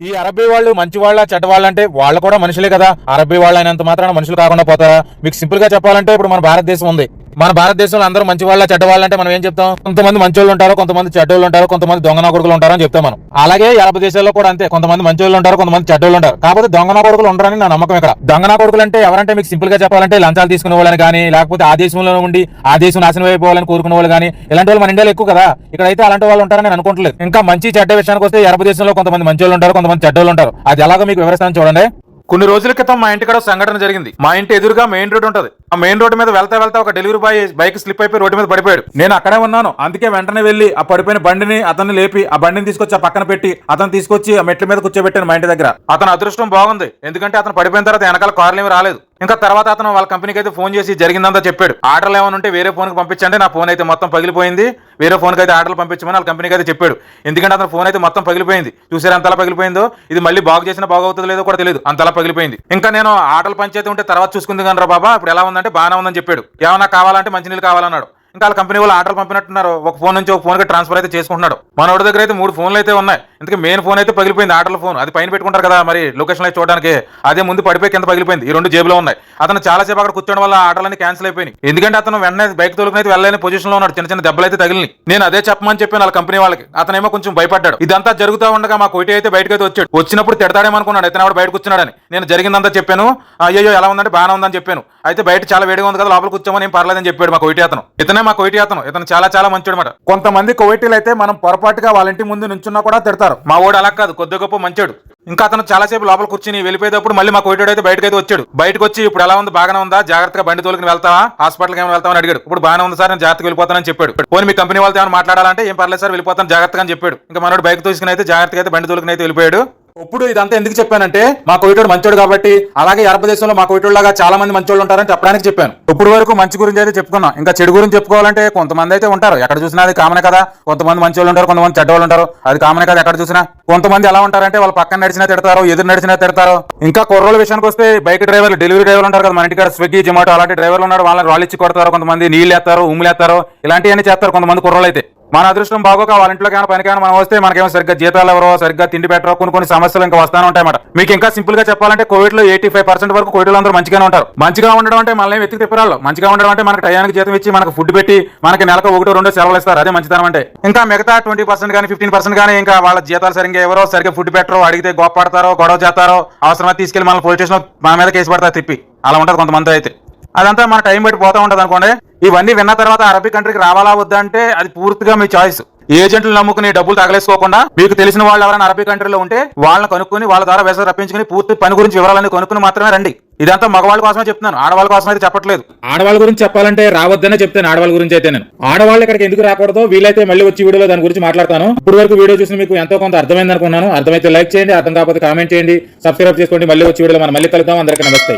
ఈ అరబ్బీ వాళ్ళు మంచి వాళ్ళ చెడ్డ వాళ్ళంటే వాళ్ళు కూడా మనుషులే కదా. అరబ్బీ వాళ్ళు అయినంత మాత్రాన మనుషులు కాకుండా పోతారా? మీకు సింపుల్గా చెప్పాలంటే ఇప్పుడు మన భారతదేశం ఉంది. మన భారతదేశంలో అందరూ మంచి వాళ్ళ చెడ్డ వాళ్ళంటే మనం ఏం చెప్తాం? కొంతమంది మంచోళ్ళు ఉంటారు కొంతమంది చెడ్డోళ్ళు ఉంటారు కొంతమంది దొంగన కొడుకులు ఉంటారు అని చెప్తాం మనం. అలాగే అరబ్ దేశాల్లో కూడా అంతే. కొంతమంది మంచోళ్ళు ఉంటారు కొంతమంది చెడ్డోళ్ళు ఉంటారు. కాకపోతే దొంగన కొడుకులు ఉండరని నా నమ్మకం ఇక్కడ. దొంగన కొడుకులు అంటే ఎవరంటే మీకు సింపుల్గా చెప్పాలంటే లంచాలు తీసుకునే వాళ్ళని కానీ లేకపోతే ఆ దేశంలో ఉండి ఆ దేశం నాశనం అయిపోవాలని కోరుకునే వాళ్ళు కానీ ఇలాంటి వాళ్ళు మన ఇండియాలో ఎక్కువ కదా. ఇక్కడ అయితే అలాంటి వాళ్ళు ఉంటారని నేను అనుకుంటలేదు. ఇంకా మంచి చెడ్డ విషయానికి వస్తే అరబ్ దేశంలో కొంతమంది మంచోళ్ళు ఉంటారు కొంతమంది చెడ్డోళ్ళు ఉంటారు. అది ఎలాగో మీకు వివరిస్తాను చూడండి. కొన్ని రోజుల క్రితం మా ఇంటికాడ సంఘటన జరిగింది. మా ఇంటి ఎదురుగా మెయిన్ రోడ్ ఉంటది. ఆ మెయిన్ రోడ్ మీద వెళ్తా వెళ్తా ఒక డెలివరీ బాయ్ బైక్ స్లిప్ అయిపోయి రోడ్డు మీద పడిపోయాడు. నేను అక్కడే ఉన్నాను. అందుకే వెంటనే వెళ్ళి ఆ పడిపోయిన బండిని అతన్ని లేపి ఆ బండిని తీసుకొచ్చి ఆ పక్కన పెట్టి అతను తీసుకొచ్చి ఆ మెట్ల మీద కూర్చోబెట్టాను మా ఇంటి దగ్గర. అతను అదృష్టం బాగుంది. ఎందుకంటే అతను పడిపోయిన తర్వాత వెనకాల కార్లు ఏమి రాలేదు. ఇంకా తర్వాత అతను వాళ్ళ కంపెనీకి అయితే ఫోన్ చేసి జరిగిందంతా చెప్పాడు. ఆర్డర్లు ఏమైనా ఉంటే వేరే ఫోన్కి పంపించండి నా ఫోన్ అయితే మొత్తం పగిలిపోయింది. వేరే ఫోన్కి అయితే ఆర్డర్లు పంపించమని వాళ్ళ కంపెనీకి అయితే చెప్పాడు. ఎందుకంటే అతను ఫోన్ అయితే మొత్తం పగిలిపోయింది. చూసారు అంతలా పగిలిపోయిందో? ఇది మళ్ళీ బాగు చేసిన బాగవుతుందో లేదో కూడా తెలియదు. అంతలా పగిలిపోయింది. ఇంకా నేను ఆటలు పంచాయతీ ఉంటే తర్వాత చూసుకుంది కానీ రా బాబా ఇప్పుడు ఎలా ఉందంటే బాగానే ఉందని చెప్పాడు. ఏమన్నా కావాలంటే మంచినీళ్ళు కావాలన్నాడు. ఇంకా వాళ్ళ కంపెనీ వాళ్ళు ఆర్డర్ పంపినట్టున్నారు. ఒక ఫోన్ నుంచి ఒక ఫోన్కి ట్రాన్స్ఫర్ అయితే చేసుకుంటున్నాడు. మనోడి దగ్గర అయితే మూడు ఫోన్లు అయితే ఉన్నాయి. ఇంతకీ మెయిన్ ఫోన్ అయితే పగిలిపోయింది ఆర్డర్ ఫోన్ అది పైన పెట్టుకుంటారు కదా మరి లొకేషన్ అయితే చూడడానికి. అదే ముందు పడిపోయి కింద పగిలిపోయింది. ఈ రెండు జేబులో ఉన్నాయి. అతను చాలా సేపు అక్కడ కూర్చోడం వల్ల ఆర్డర్లన్నీ క్యాన్సిల్ అయిపోయినాయి. ఎందుకంటే అతను వెంటనే బైక్ తోలుకుని వెళ్ళలేని పొజిషన్లో ఉన్నాడు. చిన్న చిన్న దెబ్బలు అయితే తగిలినాయి. నేను అదే చెప్పమని చెప్పాను వాళ్ళ కంపెనీ వాళ్ళకి అతనేమో కొంచెం భయపడ్డాడు. ఇదంతా జరుగుతూ ఉండగా మా కోటి అయితే బయటకు అయితే వచ్చాడు. వచ్చినప్పుడు తిడతాడేమనుకున్నాడు? అయితే ఆవిడ బయటకు వచ్చినాడని నేను జరిగిందంతా చెప్పాను. అయ్యో ఎలా ఉందంటే బాగానే ఉందని చెప్పాను. అయితే బయట చాలా వేడిగా ఉంది కదా లోపల కూర్చోమని ఏం పర్లేదని చెప్పాడు మా కోయిటి అతను. ఇతనే మా కోయిటి అతను. ఇతను చాలా చాలా మంచోడు మాట కొంతమంది కోయిటీలు అయితే మనం పొరపాటుగా వాళ్ళ ఇంటి ముందు నుంచున్నా కూడా తిడతారు. మా ఓడు అలా కాదు కొద్ది గొప్ప మంచోడు. ఇంకా అతను చాలా సేపు లోపల కూర్చుని వెళ్ళిపోయేటప్పుడు మళ్ళీ మా కోయిటోడు అయితే బయటకు అయితే వచ్చాడు. బయటకు వచ్చి ఇప్పుడు ఎలా ఉంది బాగానే ఉందా జాగ్రత్తగా బండి తోలుకుని వెళ్తావా హాస్పిటల్కి ఏమైనా వెళ్తామని అడిగాడు. ఇప్పుడు బాగానే ఉంది సార్ నేను జాగ్రత్తగా వెళ్ళిపోతానని చెప్పాడు. పోనీ మీ కంపెనీ వాళ్ళతో ఏమైనా మాట్లాడాలంటే ఏం పర్లేదు సార్ వెళ్ళిపోతాను జాగ్రత్తగా అని చెప్పాడు. ఇంకా మనోడు బైక్ తీసుకుని అయితే జాగ్రత్తగా అయితే బండి తోలుకుని అయితే వెళ్ళిపోయాడు. ఇప్పుడు ఇదంతా ఎందుకు చెప్పానంటే మా కోయిటోడు మంచోడు కాబట్టి అలాగే భారతదేశంలో మా కోయిటోడు లాగా చాలా మంది మంచోళ్ళు ఉంటారని చెప్పడానికి చెప్పాను. ఇప్పుడు వరకు మంచి గురించి అయితే చెప్పుకున్నాం. ఇంకా చెడు గురించి చెప్పుకోవాలంటే కొంతమంది అయితే ఉంటారు. ఎక్కడ చూసినా అది కామనే కదా. కొంతమంది మంచోళ్ళు ఉంటారు కొంతమంది చెడ్డవాళ్ళు ఉంటారు. అది కామనే కదా ఎక్కడ చూసినా. కొంతమంది ఎలా ఉంటారంటే వాళ్ళు పక్కన నడిచినా తిడతారు ఎదురు నడిచినా తిడతారు. ఇంకా కుర్రోళ్ళ విషయానికి వస్తే బైక్ డ్రైవర్లు డెలివరీ డ్రైవర్లు ఉంటారు కదా మన ఇంటికాడ స్విగ్గీ జొమాటో అలాంటి డ్రైవర్లు ఉన్నారు. వాళ్ళని రాళ్ళు ఇచ్చి కొడతారు. కొంతమంది నీళ్ళు ఎత్తారు ఉమ్ములు ఎత్తారు ఇలాంటివన్నీ చేస్తారు కొంతమంది కుర్రలు అయితే. మన అదృష్టం బాగోక వాళ్ళ ఇంట్లో కానీ పనికైనా మనం వస్తే మనకేమో సరిగ్గా జీతాలు ఎవరో సరిగ్గా తిండి పెట్టరో కొన్ని కొన్ని సమస్యలు ఇంకా వస్తానే ఉంటాయన్నమాట మీకు ఇంకా సింపుల్గా చెప్పాలంటే కోవిడ్లో ఎయిటీ ఫైవ్ పర్సెంట్ వరకు కోవిడ్ అందరూ మంచిగానే ఉంటారు. మంచిగా ఉండడం అంటే మనల్ని వెతికి తిప్పరాళ్ళు. మంచిగా ఉండడం అంటే మనకి టయానికి జీతం ఇచ్చి మనకు ఫుడ్ పెట్టి మనకి నెలకు ఒకటో రెండో సెలవులు ఇస్తారు. అదే మంచితనం అంటే. ఇంకా మిగతా ట్వంటీ పర్సెంట్ కానీ ఫిఫ్టీన్ పర్సెంట్ కానీ ఇంకా వాళ్ళ జీతాలు సరిగ్గా ఎవరో సరిగ్గా ఫుడ్ పెట్టరో అడిగితే గొప్పడతారో గొడవ చేస్తారో అవసరమైతే తీసుకెళ్ళి మన పోలీస్ స్టేషన్ మన మీద కేసు పడతారు తిప్పి. అలా ఉంటుంది కొంతమంది అయితే. అదంతా మన టైం బట్టి పోతా ఉంటుంది అనుకోండి. ఇవన్నీ విన్న తర్వాత అరబీ కంట్రీకి రావాలా వద్దా అంటే అది పూర్తిగా మీ చాయిస్. ఏజెంట్లు నమ్ముకుని డబ్బులు తగలేసుకోకుండా మీకు తెలిసిన వాళ్ళు ఎవరైనా అరబీ కంట్రీలో ఉంటే వాళ్ళని కనుక్కుని వాళ్ళ ద్వారా వేసవి రప్పించుకుని పూర్తి పని గురించి వివరాలన్నీ కనుక్కుని మాత్రమే రండి. ఇదంతా మగవాళ్ళ కోసమే చెప్తున్నాను. ఆడవాళ్ళ కోసం అయితే చెప్పట్లేదు. ఆడవాళ్ళ గురించి చెప్పాలంటే రావద్దనే చెప్తాను ఆడవాళ్ళ గురించి అయితే నేను. ఆడవాళ్ళు ఇక్కడికి ఎందుకు రాకూడదో వీలైతే మళ్ళీ వచ్చి వీడియోలో దాని గురించి మాట్లాడతాను. ఇప్పుడు వరకు వీడియో చూసి మీకు ఎంతో కొంత అర్థమైంది అనుకున్నాను. అర్థమైతే లైక్ చేయండి అర్థం కాకపోతే కామెంట్ చేయండి. సబ్స్క్రైబ్ చేసుకోండి. మళ్ళీ వచ్చి వీడియోలో మనం మళ్ళీ కలుద్దాం. అందరికీ నమస్తే.